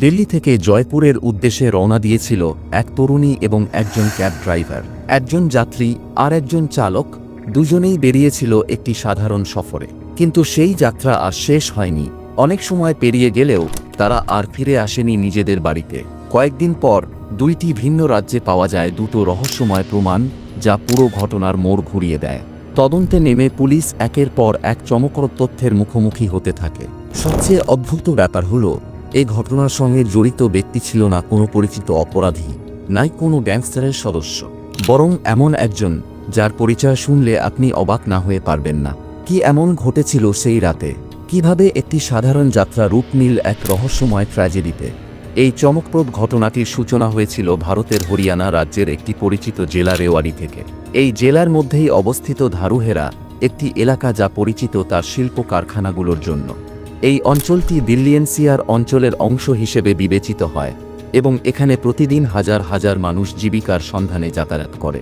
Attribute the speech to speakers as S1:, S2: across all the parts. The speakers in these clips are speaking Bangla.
S1: দিল্লি থেকে জয়পুরের উদ্দেশ্যে রওনা দিয়েছিল এক তরুণী এবং একজন ক্যাব ড্রাইভার। একজন যাত্রী আর একজন চালক দুজনেই বেরিয়েছিল একটি সাধারণ সফরে। কিন্তু সেই যাত্রা আর শেষ হয়নি। অনেক সময় পেরিয়ে গেলেও তারা আর ফিরে আসেনি নিজেদের বাড়িতে। কয়েকদিন পর দুইটি ভিন্ন রাজ্যে পাওয়া যায় দুটো রহস্যময় প্রমাণ যা পুরো ঘটনার মোড় ঘুরিয়ে দেয়। তদন্তে নেমে পুলিশ একের পর এক চমকর তথ্যের মুখোমুখি হতে থাকে। সবচেয়ে অদ্ভুত ব্যাপার হলো এই ঘটনার সঙ্গে জড়িত ব্যক্তি ছিল না কোনো পরিচিত অপরাধী, নাই কোনো গ্যাংস্টারের সদস্য। বরং এমন একজন যার পরিচয় শুনলে আপনি অবাক না হয়ে পারবেন না। কি এমন ঘটেছিল সেই রাতে? কীভাবে একটি সাধারণ যাত্রা রূপ নিল এক রহস্যময় ট্র্যাজেডিতে এই চমকপ্রদ ঘটনাটির সূচনা হয়েছিল ভারতের হরিয়ানা রাজ্যের একটি পরিচিত জেলা রেওয়াড়ি থেকে। এই জেলার মধ্যেই অবস্থিত ধারুহেরা একটি এলাকা যা পরিচিত তার শিল্প কারখানাগুলোর জন্য। এই অঞ্চলটি দিল্লি এনসিআর অঞ্চলের অংশ হিসেবে বিবেচিত হয় এবং এখানে প্রতিদিন হাজার হাজার মানুষ জীবিকার সন্ধানে যাতায়াত করে।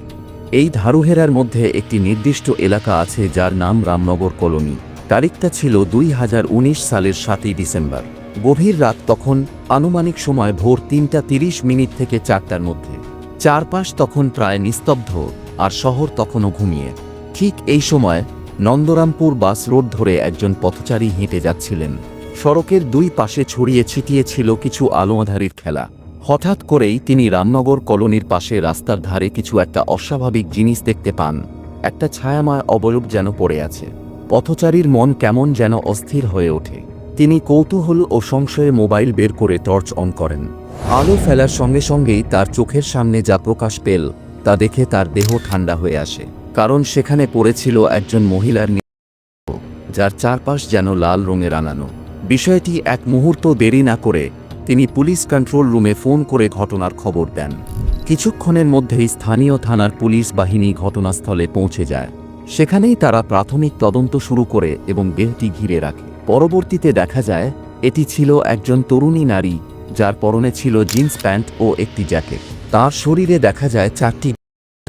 S1: এই ধারুহেরার মধ্যে একটি নির্দিষ্ট এলাকা আছে যার নাম রামনগর কলোনি। তারিখটা ছিল দুই হাজার উনিশ সালের সাতই ডিসেম্বর। গভীর রাত তখন, আনুমানিক সময় ভোর তিনটা তিরিশ মিনিট থেকে চারটার মধ্যে। চারপাশ তখন প্রায় নিস্তব্ধ, আর শহর তখনও ঘুমিয়ে। ঠিক এই সময় নন্দরামপুর বাস রোড ধরে একজন পথচারী হেঁটে যাচ্ছিলেন। সড়কের দুই পাশে ছড়িয়ে ছিটিয়ে ছিল কিছু আলোয়াধারির খেলা। হঠাৎ করেই তিনি রামনগর কলোনির পাশে রাস্তার ধারে কিছু একটা অস্বাভাবিক জিনিস দেখতে পান। একটা ছায়াময় অবয়ব যেন পড়ে আছে। পথচারীর মন কেমন যেন অস্থির হয়ে ওঠে। তিনি কৌতূহল ও সংশয়ে মোবাইল বের করে টর্চ অন করেন। আলো ফেলার সঙ্গে সঙ্গেই তার চোখের সামনে যা প্রকাশ পেল, তা দেখে তার দেহ ঠান্ডা হয়ে আসে। কারণ সেখানে পড়েছিল একজন মহিলার যার চারপাশ যেন লাল রঙে রাঙানো। বিষয়টি এক মুহূর্ত দেরি না করে তিনি পুলিশ কন্ট্রোল রুমে ফোন করে ঘটনার খবর দেন। কিছুক্ষণের মধ্যেই স্থানীয় থানার পুলিশ বাহিনী ঘটনাস্থলে পৌঁছে যায়। সেখানেই তারা প্রাথমিক তদন্ত শুরু করে এবং দেহটি ঘিরে রাখে। পরবর্তীতে দেখা যায়, এটি ছিল একজন তরুণী নারী, যার পরনে ছিল জিন্স প্যান্ট ও একটি জ্যাকেট। তার শরীরে দেখা যায় চারটি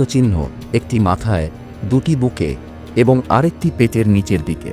S1: চিহ্ন একটি মাথায়, দুটি বুকে এবং আরেকটি পেটের নিচের দিকে।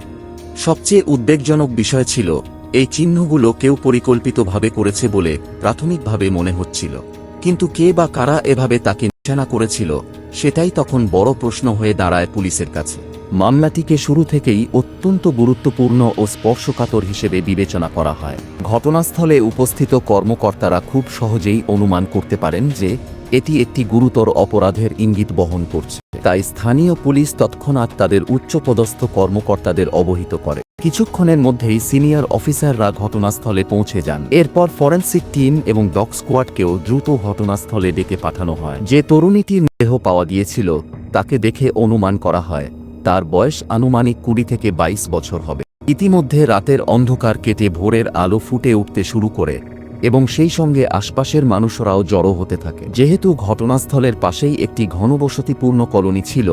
S1: সবচেয়ে উদ্বেগজনক বিষয় ছিল, এই চিহ্নগুলো কেউ পরিকল্পিতভাবে করেছে বলে প্রাথমিকভাবে মনে হচ্ছিল। কিন্তু কে বা কারা এভাবে তাকে নিশানা করেছিল, সেটাই তখন বড় প্রশ্ন হয়ে দাঁড়ায় পুলিশের কাছে। মামলাটিকে শুরু থেকেই অত্যন্ত গুরুত্বপূর্ণ ও স্পর্শকাতর হিসেবে বিবেচনা করা হয়। ঘটনাস্থলে উপস্থিত কর্মকর্তারা খুব সহজেই অনুমান করতে পারেন যে এটি একটি গুরুতর অপরাধের ইঙ্গিত বহন করছে। তাই স্থানীয় পুলিশ তৎক্ষণাৎ তাদের উচ্চপদস্থ কর্মকর্তাদের অবহিত করে। কিছুক্ষণের মধ্যেই সিনিয়র অফিসাররা ঘটনাস্থলে পৌঁছে যান। এরপর ফরেন্সিক টিম এবং ডগ স্কোয়াডকেও দ্রুত ঘটনাস্থলে ডেকে পাঠানো হয়। যে তরুণীটির দেহ পাওয়া গিয়েছিল, তাকে দেখে অনুমান করা হয়, তার বয়স আনুমানিক কুড়ি থেকে ২২ বছর হবে। ইতিমধ্যে রাতের অন্ধকার কেটে ভোরের আলো ফুটে উঠতে শুরু করে এবং সেই সঙ্গে আশপাশের মানুষরাও জড়ো হতে থাকে। যেহেতু ঘটনাস্থলের পাশেই একটি ঘনবসতিপূর্ণ কলোনি ছিল,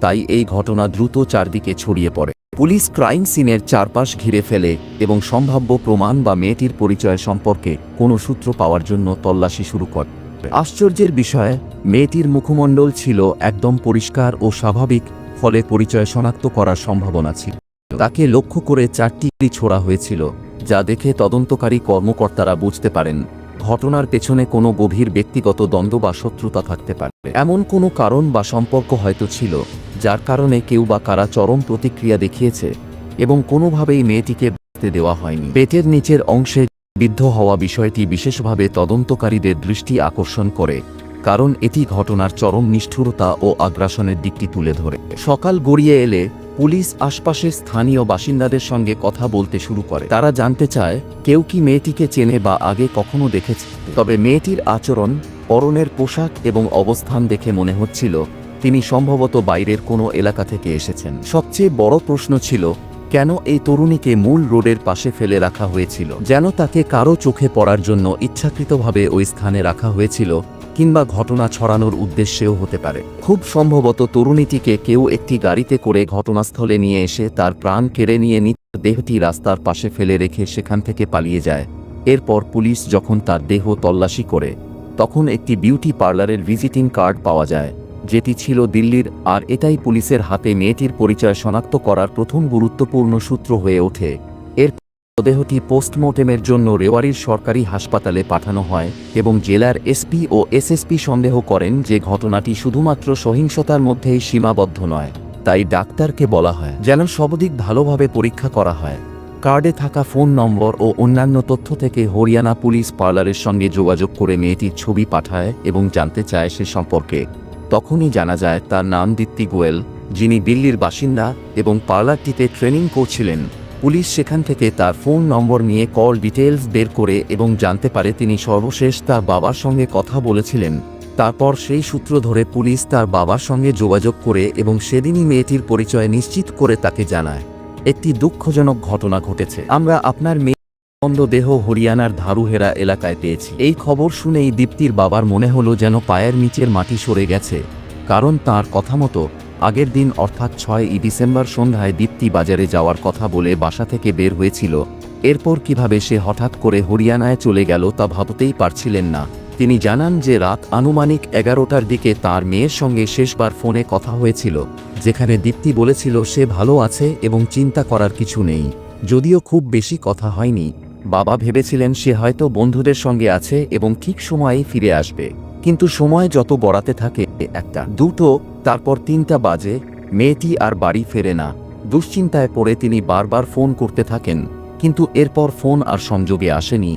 S1: তাই এই ঘটনা দ্রুত চারদিকে ছড়িয়ে পড়ে। পুলিশ ক্রাইম সিনের চারপাশ ঘিরে ফেলে এবং সম্ভাব্য প্রমাণ বা মেয়েটির পরিচয় সম্পর্কে কোনো সূত্র পাওয়ার জন্য তল্লাশি শুরু করে। আশ্চর্যের বিষয়, মেয়েটির মুখমণ্ডল ছিল একদম পরিষ্কার ও স্বাভাবিক, ফলে পরিচয় শনাক্ত করার সম্ভাবনা ছিল। তাকে লক্ষ্য করে চারটি গুলি ছোড়া হয়েছিল, যা দেখে তদন্তকারী কর্মকর্তারা বুঝতে পারেন, ঘটনার পেছনে কোনো গভীর ব্যক্তিগত দ্বন্দ্ব বা শত্রুতা থাকতে পারে। এমন কোনো কারণ বা সম্পর্ক হয়তো ছিল, যার কারণে কেউ বা কারা চরম প্রতিক্রিয়া দেখিয়েছে, এবং কোনোভাবেই মেয়েটিকে বাঁচতে দেওয়া হয়নি। পেটের নিচের অংশে বিদ্ধ হওয়া বিষয়টি বিশেষভাবে তদন্তকারীদের দৃষ্টি আকর্ষণ করে, কারণ এটি ঘটনার চরম নিষ্ঠুরতা ও আগ্রাসনের দিকটি তুলে ধরে। সকাল গড়িয়ে এলে পুলিশ আশপাশের স্থানীয় বাসিন্দাদের সঙ্গে কথা বলতে শুরু করে। তারা জানতে চায়, কেউ কি মেয়েটিকে চেনে বা আগে কখনো দেখেছে। তবে মেয়েটির আচরণ, পরনের পোশাক এবং অবস্থান দেখে মনে হচ্ছিল, তিনি সম্ভবত বাইরের কোনো এলাকা থেকে এসেছেন। সবচেয়ে বড় প্রশ্ন ছিল কেন এই তরুণীকে মূল রোডের পাশে ফেলে রাখা হয়েছিল? যেন তাকে কারও চোখে পড়ার জন্য ইচ্ছাকৃতভাবে ওই স্থানে রাখা হয়েছিল, কিংবা ঘটনা ছড়ানোর উদ্দেশ্যেও হতে পারে। খুব সম্ভবত তরুণীটিকে কেউ একটি গাড়িতে করে ঘটনাস্থলে নিয়ে এসে তার প্রাণ কেড়ে নিয়ে নিত দেহটি রাস্তার পাশে ফেলে রেখে সেখান থেকে পালিয়ে যায়। এরপর পুলিশ যখন তার দেহ তল্লাশি করে, তখন একটি বিউটি পার্লারের ভিজিটিং কার্ড পাওয়া যায়। যেটি ছিল দিল্লির, আর এটাই পুলিশের হাতে মেয়েটির পরিচয় শনাক্ত করার প্রথম গুরুত্বপূর্ণ সূত্র হয়ে ওঠে। এর মৃতদেহটি পোস্টমর্টেমের জন্য রেওয়ারির সরকারি হাসপাতালে পাঠানো হয় এবং জেলার এসপি ও এসএসপি সন্দেহ করেন যে ঘটনাটি শুধুমাত্র সহিংসতার মধ্যেই সীমাবদ্ধ নয়, তাই ডাক্তারকে বলা হয় যেন সবদিক ভালোভাবে পরীক্ষা করা হয়। কার্ডে থাকা ফোন নম্বর ও অন্যান্য তথ্য থেকে হরিয়ানা পুলিশ পার্লারের সঙ্গে যোগাযোগ করে মেয়েটির ছবি পাঠায় এবং জানতে চায় সে সম্পর্কে। তখনই জানা যায় তার নাম দীপ্তি গোয়েল, যিনি দিল্লির বাসিন্দা এবং পার্লারটিতে ট্রেনিং করছিলেন। পুলিশ সেখান থেকে তার ফোন নম্বর নিয়ে কল ডিটেলস বের করে এবং জানতে পারে তিনি সর্বশেষ তার বাবার সঙ্গে কথা বলেছিলেন। তারপর সেই সূত্র ধরে পুলিশ তার বাবার সঙ্গে যোগাযোগ করে এবং সেদিনই মেয়েটির পরিচয় নিশ্চিত করে তাকে জানায়। একটি দুঃখজনক ঘটনা ঘটেছে। আমরা আপনার মেয়ে দেহ হরিয়ানার ধারুহেরা এলাকায় পেয়েছি। এই খবর শুনেই দীপ্তির বাবার মনে হলো যেন পায়ের নিচের মাটি সরে গেছে। কারণ তার কথা মতো, আগের দিন অর্থাৎ ছয় ডিসেম্বর সন্ধ্যায় দীপ্তি বাজারে যাওয়ার কথা বলে বাসা থেকে বের হয়েছিল। এরপর কীভাবে সে হঠাৎ করে হরিয়ানায় চলে গেল তা ভাবতেই পারছিলেন না। তিনি জানান যে রাত আনুমানিক এগারোটার দিকে তার মেয়ের সঙ্গে শেষবার ফোনে কথা হয়েছিল, যেখানে দীপ্তি বলেছিল সে ভালো আছে এবং চিন্তা করার কিছু নেই। যদিও খুব বেশি কথা হয়নি বাবা ভেবেছিলেন সে হয়তো বন্ধুদের সঙ্গে আছে এবং ঠিক সময়ে ফিরে আসবে। কিন্তু সময় যত বড়াতে থাকে, একটা, দুটো, তারপর তিনটা বাজে, মেয়েটি আর বাড়ি ফেরে না। দুশ্চিন্তায় পড়ে তিনি বারবার ফোন করতে থাকেন, কিন্তু এরপর ফোন আর সংযোগে আসেনি।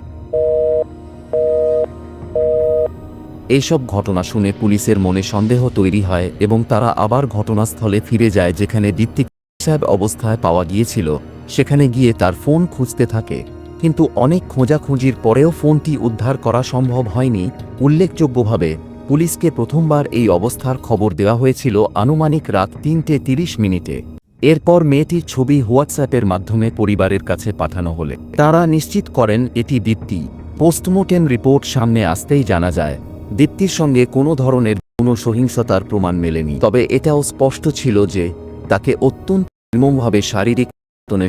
S1: এইসব ঘটনা শুনে পুলিশের মনে সন্দেহ তৈরি হয় এবং তারা আবার ঘটনাস্থলে ফিরে যায় যেখানে দীপ্তি সাহেব অবস্থায় পাওয়া গিয়েছিল। সেখানে গিয়ে তার ফোন খুঁজতে থাকে। কিন্তু অনেক খোঁজাখুঁজির পরেও ফোনটি উদ্ধার করা সম্ভব হয়নি, উল্লেখযোগ্যভাবে পুলিশকে প্রথমবার এই অবস্থার খবর দেওয়া হয়েছিল আনুমানিক রাত তিনটে তিরিশ মিনিটে। এরপর মেয়েটির ছবি হোয়াটসঅ্যাপের মাধ্যমে পরিবারের কাছে পাঠানো হলে। তারা নিশ্চিত করেন এটি দীপ্তি। পোস্টমর্টেম রিপোর্ট সামনে আসতেই জানা যায়, দীপ্তির সঙ্গে কোনো ধরনের কোনো সহিংসতার প্রমাণ মেলেনি। তবে এটাও স্পষ্ট ছিল যে তাকে অত্যন্ত নির্মমভাবে শারীরিক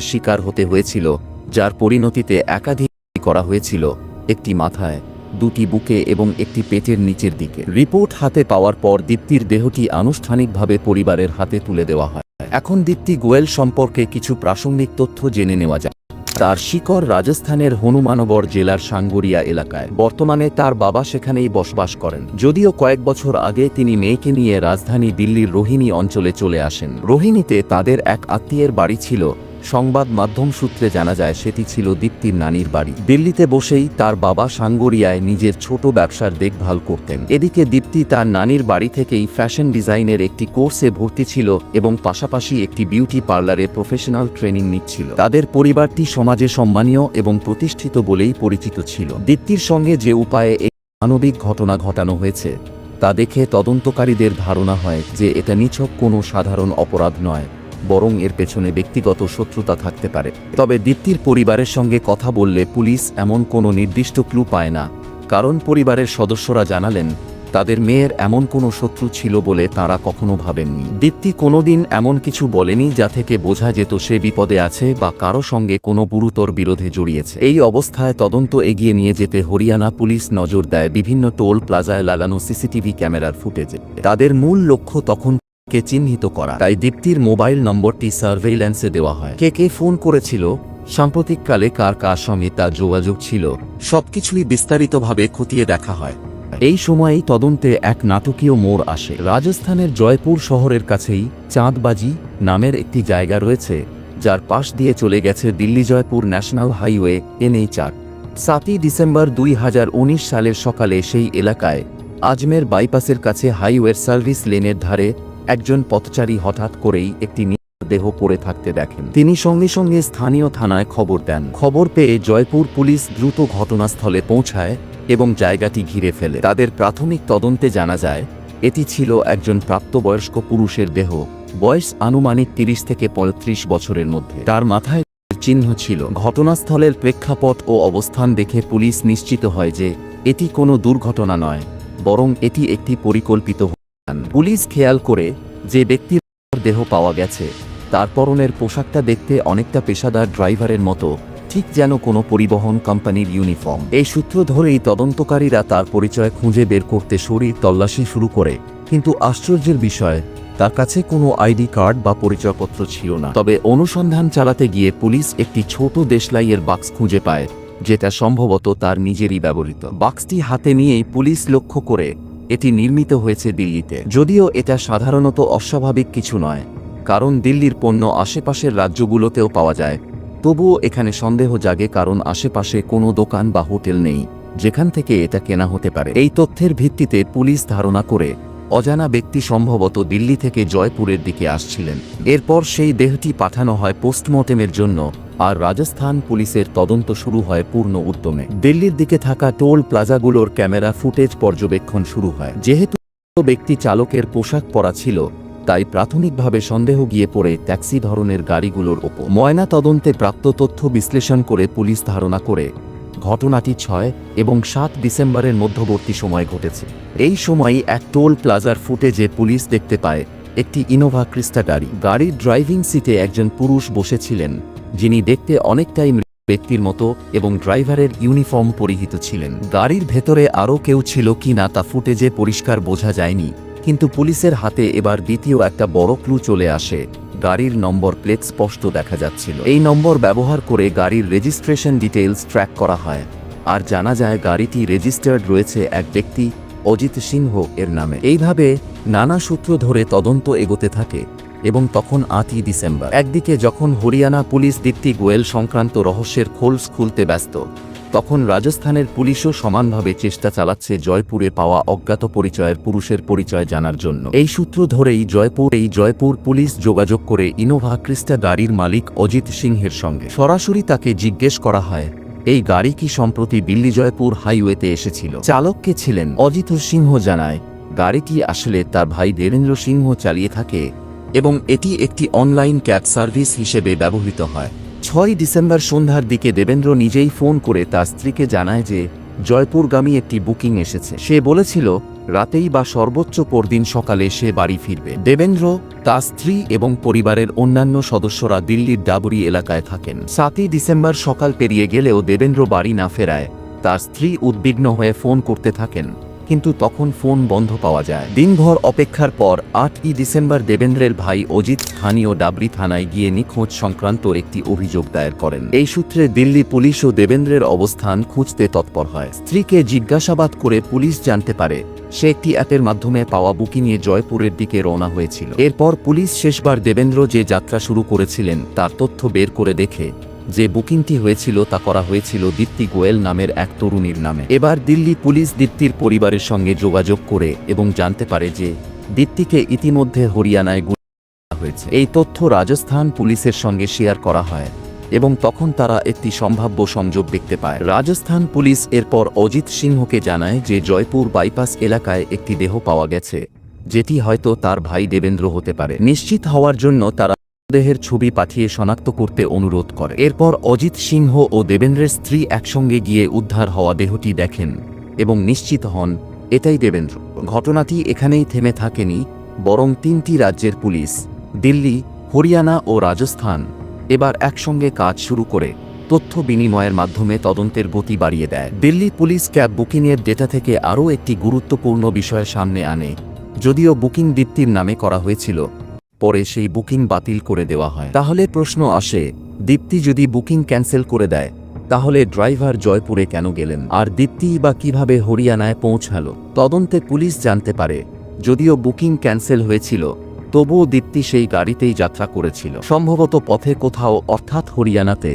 S1: শিকার হতে হয়েছিল। যার পরিণতিতে একাধিক করা হয়েছিল, একটি মাথায়, দুটি বুকে এবং একটি পেটের নিচের দিকে। রিপোর্ট হাতে পাওয়ার পর দীপ্তির দেহটি আনুষ্ঠানিকভাবে পরিবারের হাতে তুলে দেওয়া হয়। এখন দীপ্তি গোয়েল সম্পর্কে কিছু প্রাসঙ্গিক তথ্য জেনে নেওয়া যায় তার শিকড় রাজস্থানের হনুমানগর জেলার সাঙ্গরিয়া এলাকায়। বর্তমানে তার বাবা সেখানেই বসবাস করেন। যদিও কয়েক বছর আগে তিনি মেয়েকে নিয়ে রাজধানী দিল্লির রোহিণী অঞ্চলে চলে আসেন। রোহিণীতে তাদের এক আত্মীয়ের বাড়ি ছিল সংবাদ মাধ্যম সূত্রে জানা যায়, সেটি ছিল দীপ্তির নানির বাড়ি। দিল্লিতে বসেই তার বাবা সাঙ্গরিয়ায় নিজের ছোট ব্যবসার দেখভাল করতেন। এদিকে দীপ্তি তার নানির বাড়ি থেকেই ফ্যাশন ডিজাইনের একটি কোর্সে ভর্তি ছিল এবং পাশাপাশি একটি বিউটি পার্লারে প্রফেশনাল ট্রেনিং নিচ্ছিল। তাদের পরিবারটি সমাজে সম্মানীয় এবং প্রতিষ্ঠিত বলেই পরিচিত ছিল। দীপ্তির সঙ্গে যে উপায়ে এই মানবিক ঘটনা ঘটানো হয়েছে, তা দেখে তদন্তকারীদের ধারণা হয় যে এটা নিছক কোনো সাধারণ অপরাধ নয়। বরং এর পেছনে ব্যক্তিগত শত্রুতা থাকতে পারে। তবে দীপ্তির পরিবারের সঙ্গে কথা বললে পুলিশ এমন কোনো নির্দিষ্ট ক্লু পায় না। কারণ পরিবারের সদস্যরা জানালেন, তাদের মেয়ের এমন কোনো শত্রু ছিল বলে তারা কখনো ভাবেননি। দীপ্তি কোনোদিন এমন কিছু বলেনি যা থেকে বোঝা যেত সে বিপদে আছে বা কারও সঙ্গে কোনো গুরুতর বিরোধে জড়িয়েছে। এই অবস্থায় তদন্ত এগিয়ে নিয়ে যেতে হরিয়ানা পুলিশ নজর দেয় বিভিন্ন টোল প্লাজায় লাগানো সিসিটিভি ক্যামেরার ফুটেজে। তাদের মূল লক্ষ্য তখন কে চিহ্নিত করা। তাই দীপ্তির মোবাইল নম্বরটি সার্ভেইল্যান্সে দেওয়া হয়। কে কে ফোন করেছিল? সাম্প্রতিককালে কার কার সঙ্গে তার যোগাযোগ ছিল? সবকিছুই বিস্তারিতভাবে খতিয়ে দেখা হয়। এই সময়েই তদন্তে এক নাটকীয় মোড় আসে। রাজস্থানের জয়পুর শহরের কাছেই চাঁদবাজি নামের একটি জায়গা রয়েছে, যার পাশ দিয়ে চলে গেছে Delhi Jaipur national highway, NH চার সাতই ডিসেম্বর দুই হাজার উনিশ সালের সকালে সেই এলাকায় আজমের বাইপাসের কাছে হাইওয়ের সার্ভিস লেনের ধারে একজন পথচারী হঠাৎ করেই একটি দেহ পড়ে থাকতে দেখেন। তিনি সঙ্গে সঙ্গে স্থানীয় থানায় খবর দেন। খবর পেয়ে জয়পুর পুলিশ দ্রুত ঘটনাস্থলে পৌঁছায় এবং জায়গাটি ঘিরে ফেলে। তাদের প্রাথমিক তদন্তে জানা যায়, এটি ছিল একজন প্রাপ্তবয়স্ক পুরুষের দেহ। বয়স আনুমানিক তিরিশ থেকে পঁয়ত্রিশ বছরের মধ্যে। তার মাথায় চিহ্ন ছিল। ঘটনাস্থলের প্রেক্ষাপট ও অবস্থান দেখে পুলিশ নিশ্চিত হয় যে এটি কোনো দুর্ঘটনা নয়, বরং এটি একটি পরিকল্পিত। পুলিশ খেয়াল করে যে ব্যক্তির দেহ পাওয়া গেছে, তার পরনের পোশাকটা দেখতে অনেকটা পেশাদার ড্রাইভারের মতো, ঠিক যেন কোনো পরিবহন কোম্পানির ইউনিফর্ম। এই সূত্র ধরেই তদন্তকারীরা তার পরিচয় খুঁজে বের করতে শরীর তল্লাশি শুরু করে, কিন্তু আশ্চর্যের বিষয়, তার কাছে কোনো আইডি কার্ড বা পরিচয়পত্র ছিল না। তবে অনুসন্ধান চালাতে গিয়ে পুলিশ একটি ছোট দেশলাইয়ের বাক্স খুঁজে পায়, যেটা সম্ভবত তার নিজেরই ব্যবহৃত। বাক্সটি হাতে নিয়েই পুলিশ লক্ষ্য করে এটি নির্মিত হয়েছে দিল্লিতে। যদিও এটা সাধারণত অস্বাভাবিক কিছু নয়, কারণ দিল্লির পণ্য আশেপাশের রাজ্যগুলোতেও পাওয়া যায়। তবুও এখানে সন্দেহ জাগে কারণ আশেপাশে কোনো দোকান বা হোটেল নেই, যেখান থেকে এটা কেনা হতে পারে। এই তথ্যের ভিত্তিতে পুলিশ ধারণা করে অজানা ব্যক্তি সম্ভবত দিল্লি থেকে জয়পুরের দিকে আসছিলেন। এরপর সেই দেহটি পাঠানো হয় পোস্টমর্টেমের জন্য। আর রাজস্থান পুলিশের তদন্ত শুরু হয় পূর্ণ উদ্যমে। দিল্লির দিকে থাকা টোল প্লাজাগুলোর ক্যামেরা ফুটেজ পর্যবেক্ষণ শুরু হয়। যেহেতু ব্যক্তি চালকের পোশাক পরা ছিল, তাই প্রাথমিকভাবে সন্দেহ গিয়ে পড়ে ট্যাক্সি ধরনের গাড়িগুলোর ওপর। ময়না তদন্তে প্রাপ্ত তথ্য বিশ্লেষণ করে পুলিশ ধারণা করে, ঘটনাটি ছয় এবং সাত ডিসেম্বরের মধ্যবর্তী সময় ঘটেছে। এই সময়ই এক টোল প্লাজার ফুটেজে পুলিশ দেখতে পায়, একটি ইনোভা ক্রিস্টা গাড়ি গাড়ির ড্রাইভিং সিটে একজন পুরুষ বসেছিলেন। যিনি দেখতে অনেকটাই ব্যক্তির মতো এবং ড্রাইভারের ইউনিফর্ম পরিহিত ছিলেন। গাড়ির ভেতরে আরও কেউ ছিল কি না তা ফুটেজে পরিষ্কার বোঝা যায়নি, কিন্তু পুলিশের হাতে এবার দ্বিতীয় একটা বড় ক্লু চলে আসে। গাড়ির নম্বর প্লেট স্পষ্ট দেখা যাচ্ছিল। এই নম্বর ব্যবহার করে গাড়ির রেজিস্ট্রেশন ডিটেইলস ট্র্যাক করা হয়। আর জানা যায় গাড়িটি রেজিস্টার্ড রয়েছে এক ব্যক্তি, অজিত সিংহ এর নামে। এইভাবে নানা সূত্র ধরে তদন্ত এগোতে থাকে। এবং তখন আটই ডিসেম্বর। একদিকে যখন হরিয়ানা পুলিশ দীপ্তি গোয়েল সংক্রান্ত রহস্যের খোলস খুলতে ব্যস্ত, তখন রাজস্থানের পুলিশও সমানভাবে চেষ্টা চালাচ্ছে জয়পুরে পাওয়া অজ্ঞাত পরিচয়ের পুরুষের পরিচয় জানার জন্য। এই সূত্র ধরেই জয়পুর, এই জয়পুর পুলিশ যোগাযোগ করে ইনোভা ক্রিস্টা গাড়ির মালিক অজিত সিংহের সঙ্গে। সরাসরি তাকে জিজ্ঞেস করা হয়, এই গাড়ি কি সম্প্রতি দিল্লি জয়পুর হাইওয়েতে এসেছিল? চালককে ছিলেন অজিত সিংহ জানায়, গাড়িটি আসলে তার ভাই দেবেন্দ্র সিংহ চালিয়ে থাকে এবং এটি একটি অনলাইন ক্যাব সার্ভিস হিসেবে ব্যবহৃত হয়। ছয় ডিসেম্বর সন্ধ্যার দিকে দেবেন্দ্র নিজেই ফোন করে তার স্ত্রীকে জানায় যে, জয়পুরগামী একটি বুকিং এসেছে। সে বলেছিল, রাতেই বা সর্বোচ্চ পরদিন সকালে সে বাড়ি ফিরবে। দেবেন্দ্র, তার স্ত্রী এবং পরিবারের অন্যান্য সদস্যরা দিল্লির ডাবরি এলাকায় থাকেন। সাতই ডিসেম্বর সকাল পেরিয়ে গেলেও দেবেন্দ্র বাড়ি না ফেরায়। তার স্ত্রী উদ্বিগ্ন হয়ে ফোন করতে থাকেন। কিন্তু তখন ফোন বন্ধ পাওয়া যায়। দিনভর অপেক্ষার পর আটই ডিসেম্বর দেবেন্দ্রের ভাই অজিত স্থানীয় ডাবরি থানায় গিয়ে নিখোঁজ সংক্রান্ত একটি অভিযোগ দায়ের করেন। এই সূত্রে দিল্লি পুলিশ ও দেবেন্দ্রের অবস্থান খুঁজতে তৎপর হয়। স্ত্রীকে জিজ্ঞাসাবাদ করে পুলিশ জানতে পারে, সে একটি অ্যাপের মাধ্যমে পাওয়া বুকি নিয়ে জয়পুরের দিকে রওনা হয়েছিল। এরপর পুলিশ শেষবার দেবেন্দ্র যে যাত্রা শুরু করেছিলেন, তার তথ্য বের করে দেখে যে বুকিংটি হয়েছিল তা করা হয়েছিল দীপ্তি গোয়েল নামের এক তরুণীর নামে। এবার দিল্লি পুলিশ দীপ্তির পরিবারের সঙ্গে যোগাযোগ করে এবং জানতে পারে যে দীপ্তিকে ইতিমধ্যে হরিয়ানায় গুলি হয়েছে। এই তথ্য রাজস্থান পুলিশের সঙ্গে শেয়ার করা হয় এবং তখন তারা একটি সম্ভাব্য সংযোগ দেখতে পায়। রাজস্থান পুলিশ এরপর অজিত সিংহকে জানায় যে জয়পুর বাইপাস এলাকায় একটি দেহ পাওয়া গেছে, যেটি হয়তো তার ভাই দেবেন্দ্র হতে পারে। নিশ্চিত হওয়ার জন্য তারা দেহের ছবি পাঠিয়ে শনাক্ত করতে অনুরোধ করে। এরপর অজিত সিংহ ও দেবেন্দ্রের স্ত্রী একসঙ্গে গিয়ে উদ্ধার হওয়া দেহটি দেখেন এবং নিশ্চিত হন, এটাই দেবেন্দ্র। ঘটনাটি এখানেই থেমে থাকেনি, বরং তিনটি রাজ্যের পুলিশ, দিল্লি, হরিয়ানা ও রাজস্থান, এবার একসঙ্গে কাজ শুরু করে তথ্য বিনিময়ের মাধ্যমে তদন্তের গতি বাড়িয়ে দেয়। দিল্লি পুলিশ ক্যাব বুকিংয়ের ডেটা থেকে আরও একটি গুরুত্বপূর্ণ বিষয় সামনে আনে, যদিও বুকিং দীপ্তির নামে করা হয়েছিল। পরে সেই বুকিং বাতিল করে দেওয়া হয়। তাহলে প্রশ্ন আসে, দীপ্তি যদি বুকিং ক্যান্সেল করে দেয়, তাহলে ড্রাইভার জয়পুরে কেন গেলেন? আর দীপ্তি বা কীভাবে হরিয়ানায় পৌঁছালো? তদন্তে পুলিশ জানতে পারে, যদিও বুকিং ক্যান্সেল হয়েছিল, তবুও দীপ্তি সেই গাড়িতেই যাত্রা করেছিল। সম্ভবত পথে কোথাও, অর্থাৎ হরিয়ানাতে,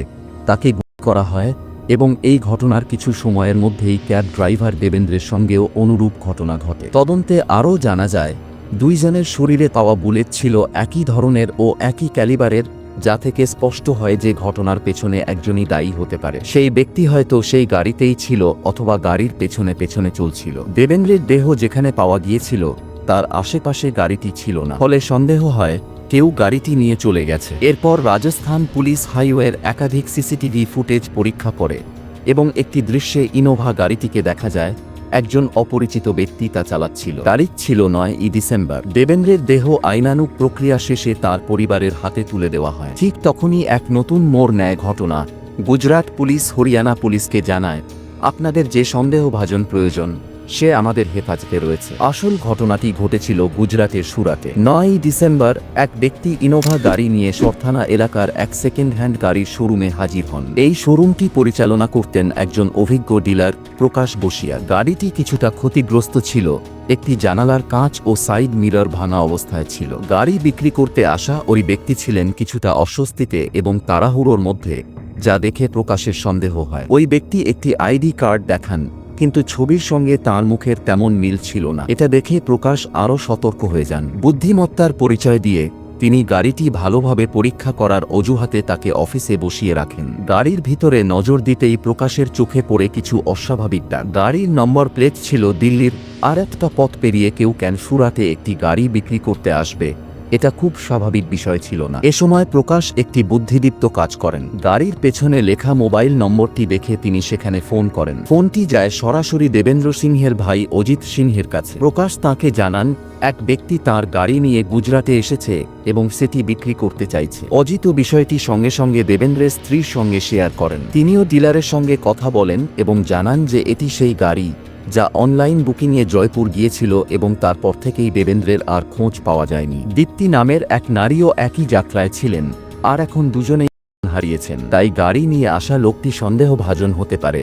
S1: তাকে করা হয় এবং এই ঘটনার কিছু সময়ের মধ্যেই ক্যাব ড্রাইভার দেবেন্দ্রের সঙ্গেও অনুরূপ ঘটনা ঘটে। তদন্তে আরও জানা যায় দুইজনের শরীরে পাওয়া বুলেট ছিল একই ধরনের ও একই ক্যালিবারের, যা থেকে স্পষ্ট হয় যে ঘটনার পেছনে একজনই দায়ী হতে পারে। সেই ব্যক্তি হয়তো সেই গাড়িতেই ছিল অথবা গাড়ির পেছনে পেছনে চলছিল। দেবেন্দ্রের দেহ যেখানে পাওয়া গিয়েছিল, তার আশেপাশে গাড়িটি ছিল না। ফলে সন্দেহ হয়, কেউ গাড়িটি নিয়ে চলে গেছে। এরপর রাজস্থান পুলিশ হাইওয়ের একাধিক সিসিটিভি ফুটেজ পরীক্ষা করে এবং একটি দৃশ্যে ইনোভা গাড়িটিকে দেখা যায় একজন অপরিচিত ব্যক্তি তা চালাচ্ছিল। তারিখ ছিল নয় ই ডিসেম্বর। দেবেন্দ্রের দেহ আইনানুক প্রক্রিয়া শেষে তার পরিবারের হাতে তুলে দেওয়া হয়। ঠিক তখনই এক নতুন মোড় নেয় ঘটনা। গুজরাট পুলিশ হরিয়ানা পুলিশকে জানায়, আপনাদের যে সন্দেহভাজন প্রয়োজন সে আমাদের হেফাজতে রয়েছে। আসল ঘটনাটি ঘটেছিল গুজরাটের সুরাটে। নয় ডিসেম্বর এক ব্যক্তি ইনোভা গাড়ি নিয়ে সরথানা এলাকার এক সেকেন্ড হ্যান্ড গাড়ির শোরুমে হাজির হন। এই শোরুমটি পরিচালনা করতেন একজন অভিজ্ঞ ডিলার প্রকাশ বসিয়া গাড়িটি কিছুটা ক্ষতিগ্রস্ত ছিল, একটি জানালার কাঁচ ও সাইড মিরর ভাঙা অবস্থায় ছিল। গাড়ি বিক্রি করতে আসা ওই ব্যক্তি ছিলেন কিছুটা অস্বস্তিতে এবং তাড়াহুড়োর মধ্যে, যা দেখে প্রকাশের সন্দেহ হয়। ওই ব্যক্তি একটি আইডি কার্ড দেখান কিন্তু ছবির সঙ্গে তার মুখের তেমন মিল ছিল না। এটা দেখে প্রকাশ আরও সতর্ক হয়ে যান। বুদ্ধিমত্তার পরিচয় দিয়ে তিনি গাড়িটি ভালোভাবে পরীক্ষা করার অজুহাতে তাকে অফিসে বসিয়ে রাখেন। গাড়ির ভিতরে নজর দিতেই প্রকাশের চোখে পড়ে কিছু অস্বাভাবিক ডাক। গাড়ির নম্বর প্লেট ছিল দিল্লির আর একটা পথ পেরিয়ে কেউ কেন সুরাতে একটি গাড়ি বিক্রি করতে আসবে। এটা খুব স্বাভাবিক বিষয় ছিল না। এ সময় প্রকাশ একটি বুদ্ধিদীপ্ত কাজ করেন। গাড়ির পেছনে লেখা মোবাইল নম্বরটি দেখে তিনি সেখানে ফোন করেন। ফোনটি যায় সরাসরি দেবেন্দ্র সিংহের ভাই অজিত সিংহের কাছে। প্রকাশ তাকে জানান, এক ব্যক্তি তার গাড়ি নিয়ে গুজরাটে এসেছে এবং সেটি বিক্রি করতে চাইছে। অজিত বিষয়টি সঙ্গে সঙ্গে দেবেন্দ্রের স্ত্রীর সঙ্গে শেয়ার করেন। তিনিও ডিলারের সঙ্গে কথা বলেন এবং জানান যে এটি সেই গাড়ি। যা অনলাইন বুকিংয়ে জয়পুর গিয়েছিল এবং তারপর থেকেই দেবেন্দ্রের আর খোঁজ পাওয়া যায়নি। দীপ্তি নামের এক নারীও একই যাত্রায় ছিলেন, আর এখন দুজনেই হারিয়েছেন। তাই গাড়ি নিয়ে আসা লোকটি সন্দেহভাজন হতে পারে।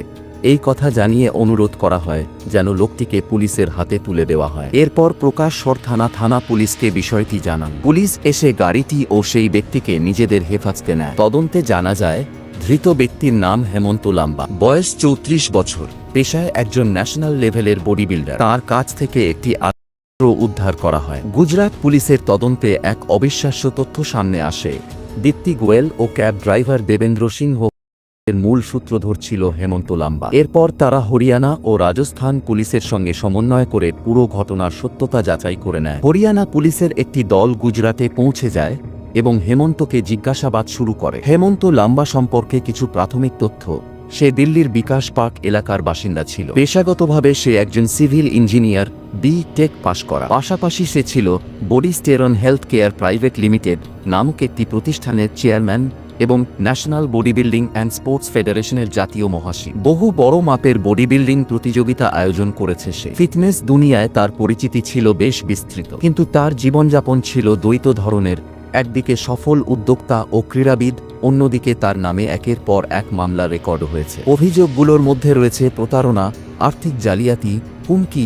S1: এই কথা জানিয়ে অনুরোধ করা হয়, যেন লোকটিকে পুলিশের হাতে তুলে দেওয়া হয়। এরপর প্রকাশ সর থানা থানা পুলিশকে বিষয়টি জানান। পুলিশ এসে গাড়িটি ও সেই ব্যক্তিকে নিজেদের হেফাজতে নেয়। তদন্তে জানা যায় ধৃত ব্যক্তির নাম হেমন্ত লাম্বা। বয়স চৌত্রিশ বছর। পেশায় একজন ন্যাশনাল লেভেলের বডি বিল্ডার তার কাছ থেকে একটি উদ্ধার করা হয়। গুজরাট পুলিশের তদন্তে এক অবিশ্বাস্য তথ্য সামনে আসে। দীপ্তি গোয়েল ও ক্যাব ড্রাইভার দেবেন্দ্র সিংহ এর মূল সূত্রধর ছিল হেমন্ত লাম্বা। এরপর তারা হরিয়ানা ও রাজস্থান পুলিশের সঙ্গে সমন্বয় করে পুরো ঘটনার সত্যতা যাচাই করে নেয়। হরিয়ানা পুলিশের একটি দল গুজরাটে পৌঁছে যায়। এবং হেমন্তকে জিজ্ঞাসাবাদ শুরু করে। হেমন্ত লাম্বা সম্পর্কে কিছু প্রাথমিক তথ্য। সে দিল্লির বিকাশ পার্ক এলাকার বাসিন্দা ছিল। পেশাগতভাবে সে একজন সিভিল ইঞ্জিনিয়ার বি টেক পাশ করা। পাশাপাশি সে ছিল body stern health care private limited নামক একটি প্রতিষ্ঠানের চেয়ারম্যান এবং national body building and sports ফেডারেশনের জাতীয় মহাসচিব। বহু বড় মাপের বডি বিল্ডিং প্রতিযোগিতা আয়োজন করেছে সে। ফিটনেস দুনিয়ায় তার পরিচিতি ছিল বেশ বিস্তৃত। কিন্তু তার জীবনযাপন ছিল দ্বৈত ধরনের একদিকে সফল উদ্যোক্তা ও ক্রীড়াবিদ, অন্যদিকে তার নামে একের পর এক মামলা রেকর্ড হয়েছে। অভিযোগগুলোর মধ্যে রয়েছে প্রতারণা, আর্থিক জালিয়াতি, হুমকি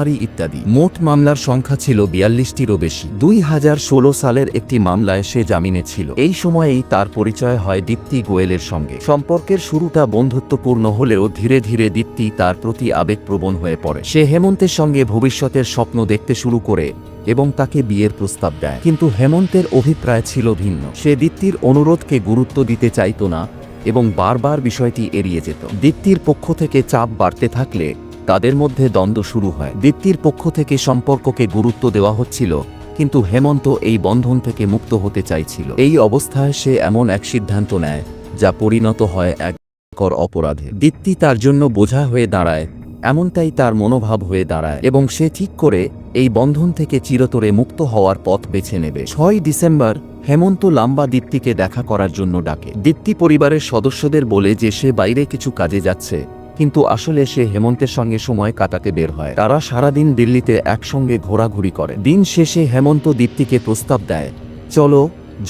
S1: ইত্যাদি। মোট মামলার সংখ্যা ছিল বিয়াল্লিশটিরও বেশি। দুই হাজার ষোলো সালের একটি মামলায় সে জামিনে ছিল। এই সময়েই তার পরিচয় হয় দীপ্তি গোয়েলের সঙ্গে। সম্পর্কের শুরুটা বন্ধুত্বপূর্ণ হলেও ধীরে ধীরে দীপ্তি তার প্রতি আবেগপ্রবণ হয়ে পড়ে। সে হেমন্তের সঙ্গে ভবিষ্যতের স্বপ্ন দেখতে শুরু করে এবং তাকে বিয়ের প্রস্তাব দেয়। কিন্তু হেমন্তের অভিপ্রায় ছিল ভিন্ন। সে দীপ্তির অনুরোধকে গুরুত্ব দিতে চাইত না এবং বারবার বিষয়টি এড়িয়ে যেত। দীপ্তির পক্ষ থেকে চাপ বাড়তে থাকলে তাদের মধ্যে দ্বন্দ্ব শুরু হয়। দীপ্তির পক্ষ থেকে সম্পর্ককে গুরুত্ব দেওয়া হচ্ছিল, কিন্তু হেমন্ত এই বন্ধন থেকে মুক্ত হতে চাইছিল। এই অবস্থায় সে এমন এক সিদ্ধান্ত নেয়, যা পরিণত হয় এক কর অপরাধে। দীপ্তি তার জন্য বোঝা হয়ে দাঁড়ায়, এমনটাই তার মনোভাব হয়ে দাঁড়ায় এবং সে ঠিক করে এই বন্ধন থেকে চিরতরে মুক্ত হওয়ার পথ বেছে নেবে। ছয় ডিসেম্বর, হেমন্ত লাম্বা দীপ্তিকে দেখা করার জন্য ডাকে। দীপ্তি পরিবারের সদস্যদের বলে যে সে বাইরে কিছু কাজে যাচ্ছে কিন্তু আসলে সে হেমন্তের সঙ্গে সময় কাটাতে বের হয়। তারা সারাদিন দিল্লিতে একসঙ্গে ঘোরাঘুরি করে। দিন শেষে হেমন্ত দীপ্তিকে প্রস্তাব দেয়, চলো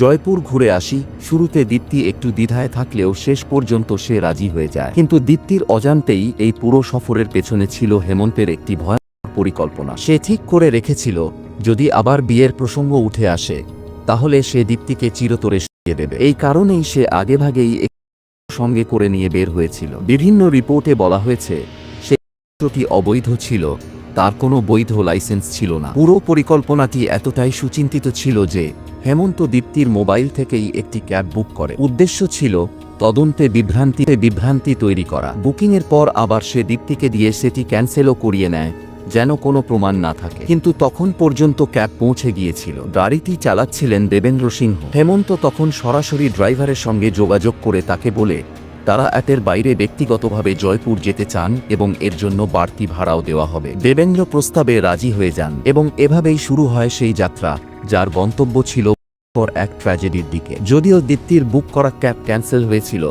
S1: জয়পুর ঘুরে আসি। শুরুতে দীপ্তি একটু দ্বিধায় থাকলেও শেষ পর্যন্ত সে রাজি হয়ে যায়। কিন্তু দীপ্তির অজান্তেই এই পুরো সফরের পেছনে ছিল হেমন্তের একটি ভয়ানক পরিকল্পনা। সে ঠিক করে রেখেছিল, যদি আবার বিয়ের প্রসঙ্গ উঠে আসে, তাহলে সে দীপ্তিকে চিরতরে সরিয়ে দেবে। এই কারণেই সে আগেভাগেই সঙ্গে করে নিয়ে বের হয়েছিল। বিভিন্ন রিপোর্টে বলা হয়েছে, সে অবৈধ ছিল, তার কোনো বৈধ লাইসেন্স ছিল না। পুরো পরিকল্পনাটি এতটাই সুচিন্তিত ছিল যে, হেমন্ত দীপ্তির মোবাইল থেকেই একটি ক্যাব বুক করে। উদ্দেশ্য ছিল, তদন্তে বিভ্রান্তিতে বিভ্রান্তি তৈরি করা। বুকিংয়ের পর আবার সে দীপ্তিকে দিয়ে সেটি ক্যান্সেলও করিয়ে নেয়। যেন কোনো প্রমাণ না থাকে। কিন্তু তখন পর্যন্ত ক্যাব পৌঁছে গিয়েছিল। গাড়িটি চালাচ্ছিলেন দেবেন্দ্র সিংহ। হেমন্ত তখন সরাসরি ড্রাইভারের সঙ্গে যোগাযোগ করে তাকে বলে, তারা এতের বাইরে ব্যক্তিগতভাবে জয়পুর যেতে চান এবং এর জন্য বাড়তি ভাড়াও দেওয়া হবে। দেবেন্দ্র প্রস্তাবে রাজি হয়ে যান এবং এভাবেই শুরু হয় সেই যাত্রা, যার গন্তব্য ছিল এক ট্র্যাজেডির দিকে। যদিও দীপ্তির বুক করা ক্যাব ক্যান্সেল হয়েছিল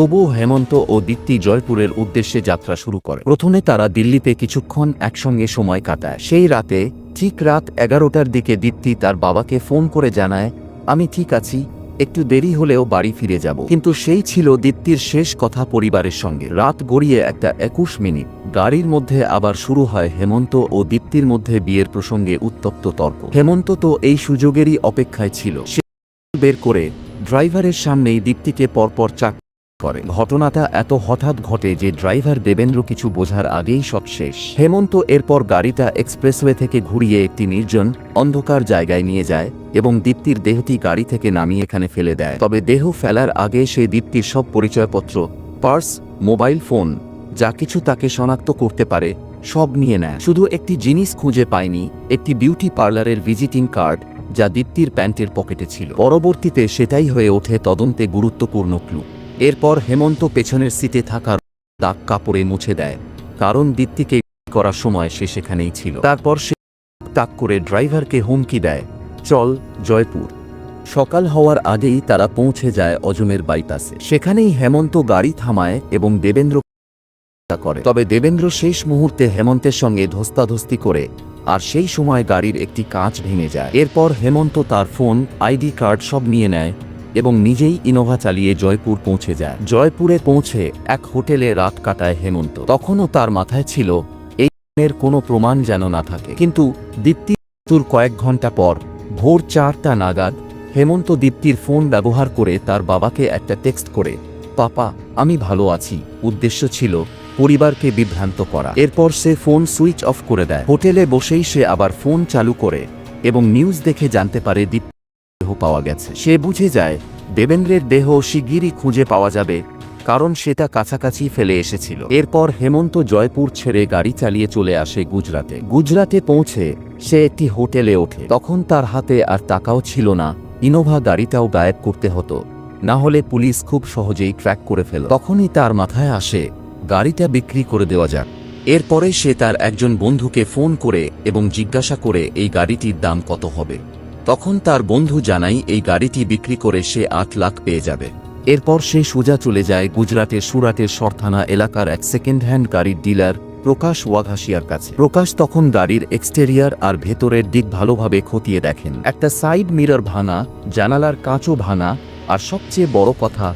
S1: তবুও হেমন্ত ও দীপ্তি জয়পুরের উদ্দেশ্যে যাত্রা শুরু করে। প্রথমে তারা দিল্লিতে কিছুক্ষণ একসঙ্গে সময় কাটায়। সেই রাতে ঠিক রাত এগারোটার দিকে দীপ্তি তার বাবাকে ফোন করে জানায়, আমি ঠিক আছি, একটু দেরি হলেও বাড়ি ফিরে যাব। কিন্তু সেই ছিল দীপ্তির শেষ কথা পরিবারের সঙ্গে। রাত গড়িয়ে একটা একুশ মিনিট। গাড়ির মধ্যে আবার শুরু হয় হেমন্ত ও দীপ্তির মধ্যে বিয়ের প্রসঙ্গে উত্তপ্ত তর্ক। হেমন্ত তো এই সুযোগেরই অপেক্ষায় ছিল। সে বের করে ড্রাইভারের সামনেই দীপ্তিকে পরপর চাক করে ঘটনাটা এত হঠাৎ ঘটে যে ড্রাইভার দেবেন্দ্র কিছু বোঝার আগেই সব শেষ। হেমন্ত এরপর গাড়িটা এক্সপ্রেসওয়ে থেকে ঘুরিয়ে একটি নির্জন, অন্ধকার জায়গায় নিয়ে যায় এবং দীপ্তির দেহটি গাড়ি থেকে নামিয়ে এখানে ফেলে দেয়। তবে দেহ ফেলার আগে সে দীপ্তির সব পরিচয়পত্র, পার্স, মোবাইল ফোন, যা কিছু তাকে শনাক্ত করতে পারে, সব নিয়ে নেয়। শুধু একটি জিনিস খুঁজে পায়নি, একটি বিউটি পার্লারের ভিজিটিং কার্ড, যা দীপ্তির প্যান্টের পকেটে ছিল। পরবর্তীতে সেটাই হয়ে ওঠে তদন্তে গুরুত্বপূর্ণ ক্লু। এরপর হেমন্ত পেছনের সিটে থাকা দাগ কাপড়ে মুছে দেয়, কারণ দীপ্তিকে করার সময় সে সেখানেই ছিল। তারপর সে তাক করে ড্রাইভারকে হুমকি দেয়, চল, জয়পুর। সকাল হওয়ার আগেই তারা পৌঁছে যায় অজমের বাইপাসে। সেখানেই হেমন্ত গাড়ি থামায় এবং দেবেন্দ্র করে। তবে দেবেন্দ্র শেষ মুহূর্তে হেমন্তের সঙ্গে ধস্তাধস্তি করে, আর সেই সময় গাড়ির একটি কাঁচ ভেঙে যায়। এরপর হেমন্ত তার ফোন, আইডি কার্ড সব নিয়ে নেয় এবং নিজেই ইনোভা চালিয়ে জয়পুর পৌঁছে যায়। জয়পুরে পৌঁছে এক হোটেলে রাত কাটায় হেমন্ত। তখনও তার মাথায় ছিল, এই এর কোনো প্রমাণ যেন না থাকে। কিন্তু দীপ্তি মৃত্যুর কয়েক ঘণ্টা পর ভোর চারটা নাগাদ হেমন্ত দীপ্তির ফোন ব্যবহার করে তার বাবাকে একটা টেক্সট করে, পাপা, আমি ভালো আছি। উদ্দেশ্য ছিল পরিবারকে বিভ্রান্ত করা। এরপর সে ফোন সুইচ অফ করে দেয়। হোটেলে বসেই সে আবার ফোন চালু করে এবং নিউজ দেখে জানতে পারে দীপ্তি পাওয়া গেছে। সে বুঝে যায়, দেবেন্দ্রের দেহ শিগগিরই খুঁজে পাওয়া যাবে, কারণ সেটা কাছাকাছি ফেলে এসেছিল। এরপর হেমন্ত জয়পুর ছেড়ে গাড়ি চালিয়ে চলে আসে গুজরাটে। গুজরাটে পৌঁছে সে একটি হোটেলে ওঠে। তখন তার হাতে আর টাকাও ছিল না। ইনোভা গাড়িটাও গায়েব করতে হতো। না হলে পুলিশ খুব সহজেই ট্র্যাক করে ফেল তখনই তার মাথায় আসে, গাড়িটা বিক্রি করে দেওয়া যাক। এরপরে সে তার একজন বন্ধুকে ফোন করে এবং জিজ্ঞাসা করে, এই গাড়িটির দাম কত হবে? তখন তার বন্ধু জানাই এই গাড়িটি বিক্রি করে সে আট লাখ পেয়ে যাবে। এরপর সে সোজা চলে যায় গুজরাটের সুরাটের সরথানা এলাকার এক সেকেন্ড হ্যান্ড গাড়ির ডিলার প্রকাশ ওয়াঘাসিয়ার কাছে। প্রকাশ তখন গাড়ির এক্সটেরিয়ার আর ভেতরের দিক ভালোভাবে খতিয়ে দেখেন। একটা সাইড মিরর ভাঙা, জানালার কাঁচও ভাঙা, আর সবচেয়ে বড় কথা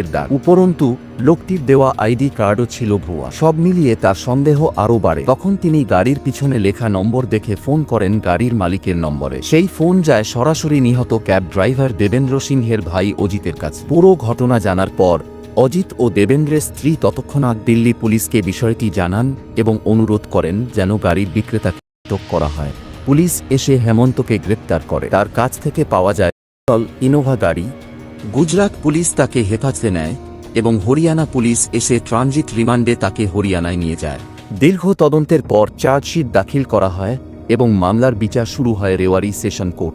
S1: সিটের দাগ উপরন্তু, লোকটির দেওয়া আইডি কার্ডও ছিল ভুয়া। সব মিলিয়ে তার সন্দেহ আরও বাড়ে। তখন তিনি গাড়ির পিছনে লেখা নম্বর দেখে ফোন করেন গাড়ির মালিকের নম্বরে। সেই ফোন যায় সরাসরি নিহত ক্যাব ড্রাইভার দেবেন্দ্র সিংহের ভাই অজিতের কাছে। পুরো ঘটনা জানার পর, অজিত ও দেবেন্দ্রের স্ত্রী ততক্ষণাৎ দিল্লি পুলিশকে বিষয়টি জানান এবং অনুরোধ করেন যেন গাড়ির বিক্রেতাকে আটক করা হয়। পুলিশ এসে হেমন্তকে গ্রেপ্তার করে। তার কাছ থেকে পাওয়া যায় ইনোভা গাড়ি গুজরাট পুলিশ তাকে হেফাজতে নেয় এবং হরিয়ানা পুলিশ এসে ট্রানজিট রিমান্ডে তাকে হরিয়ানায় নিয়ে যায়। দীর্ঘ তদন্তের পর চার্জশিট দাখিল করা হয় এবং মামলার বিচার শুরু হয় রেওয়ারি সেশন কোর্ট।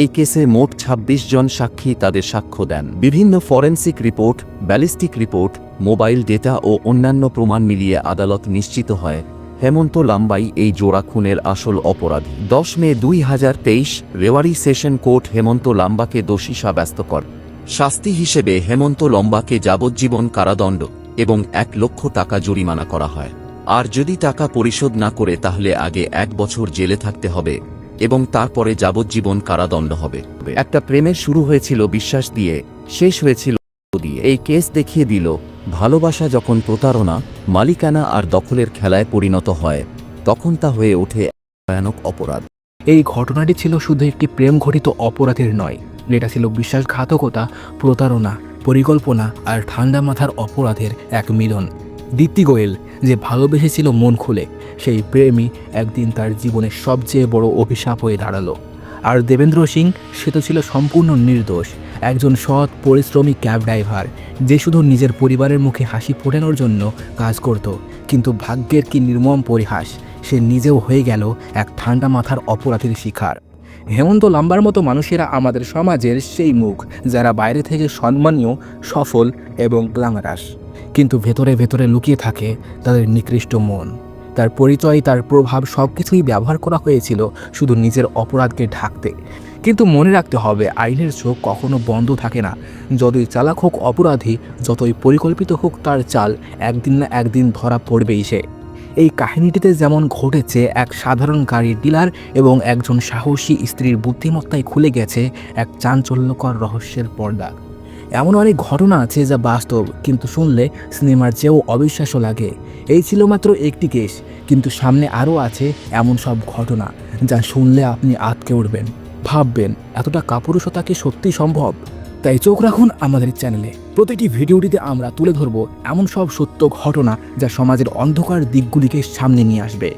S1: এই কেসে মোট ২৬ জন সাক্ষী তাদের সাক্ষ্য দেন। বিভিন্ন forensic report, ballistic report, mobile data ও অন্যান্য প্রমাণ মিলিয়ে আদালত নিশ্চিত হয় হেমন্ত লাম্বাই এই জোড়া খুনের আসল অপরাধী। দশ মে দুই হাজার তেইশ রেওয়ারি সেশন কোর্ট হেমন্ত লাম্বাকে দোষী সাব্যস্ত করে। শাস্তি হিসেবে হেমন্ত লম্বাকে যাবজ্জীবন কারাদণ্ড এবং এক লক্ষ টাকা জরিমানা করা হয়। আর যদি টাকা পরিশোধ না করে তাহলে আগে এক বছর জেলে থাকতে হবে এবং তারপরে যাবজ্জীবন কারাদণ্ড হবে। একটা প্রেমের শুরু হয়েছিল বিশ্বাস দিয়ে, শেষ হয়েছিল দিয়ে। এই কেস দেখিয়ে দিল, ভালোবাসা যখন প্রতারণা, মালিকানা আর দখলের খেলায় পরিণত হয়, তখন তা হয়ে ওঠে ভয়ানক অপরাধ।
S2: এই ঘটনাটি ছিল শুধু একটি প্রেম ঘটিত অপরাধের নয় এটা ছিল বিশ্বাসঘাতকতা, প্রতারণা, পরিকল্পনা আর ঠান্ডা মাথার অপরাধের এক মিলন। দীপ্তি গোয়েল যে ভালোবেসেছিল মন খুলে, সেই প্রেমই একদিন তার জীবনের সবচেয়ে বড় অভিশাপ হয়ে দাঁড়াল। আর দেবেন্দ্র সিং, সে তো ছিল সম্পূর্ণ নির্দোষ, একজন সৎ, পরিশ্রমী ক্যাব ড্রাইভার, যে শুধু নিজের পরিবারের মুখে হাসি ফোটানোর জন্য কাজ করত, কিন্তু ভাগ্যের কি নির্মম পরিহাস, সে নিজেও হয়ে গেল এক ঠান্ডা মাথার অপরাধের শিকার। হেমন্ত লাম্বার মতো মানুষেরা আমাদের সমাজের সেই মুখ, যারা বাইরে থেকে সম্মানীয়, সফল এবং গ্লামারাস। কিন্তু ভেতরে ভেতরে লুকিয়ে থাকে তাদের নিকৃষ্ট মন। তার পরিচয়, তার প্রভাব সব কিছুই ব্যবহার করা হয়েছিল শুধু নিজের অপরাধকে ঢাকতে। কিন্তু মনে রাখতে হবে, আইনের চোখ কখনো বন্ধ থাকে না। যতই চালাক হোক অপরাধী, যতই পরিকল্পিত হোক তার চাল একদিন না একদিন ধরা পড়বেই সে। এই কাহিনীটিতে যেমন ঘটেছে, এক সাধারণ গাড়ির ডিলার এবং একজন সাহসী স্ত্রীর বুদ্ধিমত্তায় খুলে গেছে এক চাঞ্চল্যকর রহস্যের পর্দা। এমন অনেক ঘটনা আছে যা বাস্তব, কিন্তু শুনলে সিনেমার চেয়েও অবিশ্বাস্য লাগে। এই ছিল মাত্র একটি কেস, কিন্তু সামনে আরও আছে এমন সব ঘটনা, যা শুনলে আপনি আটকে উঠবেন, ভাববেন, এতটা কাপুরুষতা কি সত্যি সম্ভব? তাই চোখ রাখুন আমাদের চ্যানেলে। প্রতিটি ভিডিওটিতে আমরা তুলে ধরব এমন সব সত্য ঘটনা যা সমাজের অন্ধকার দিকগুলিকে সামনে নিয়ে আসবে।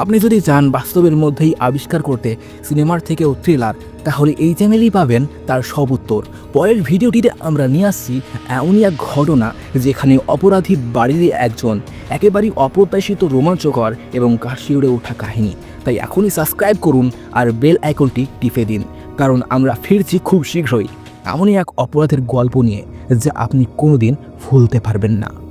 S2: আপনি যদি চান বাস্তবের মধ্যেই আবিষ্কার করতে সিনেমার থেকেও থ্রিলার, তাহলে এই চ্যানেলেই পাবেন তার সব উত্তর। পরের ভিডিওটিতে আমরা নিয়ে আসছি এমনই এক ঘটনা যেখানে অপরাধী বাড়িরই একজন একেবারেই অপ্রত্যাশিত রোমাঞ্চকর এবং কাশিউড়ে ওঠা কাহিনী। তাই এখনই সাবস্ক্রাইব করুন আর বেল আইকনটি টিপে দিন, কারণ আমরা ফিরছি খুব শীঘ্রই। এমনই এক অপরাধের গল্প নিয়ে যা আপনি কোনোদিন ভুলতে পারবেন না।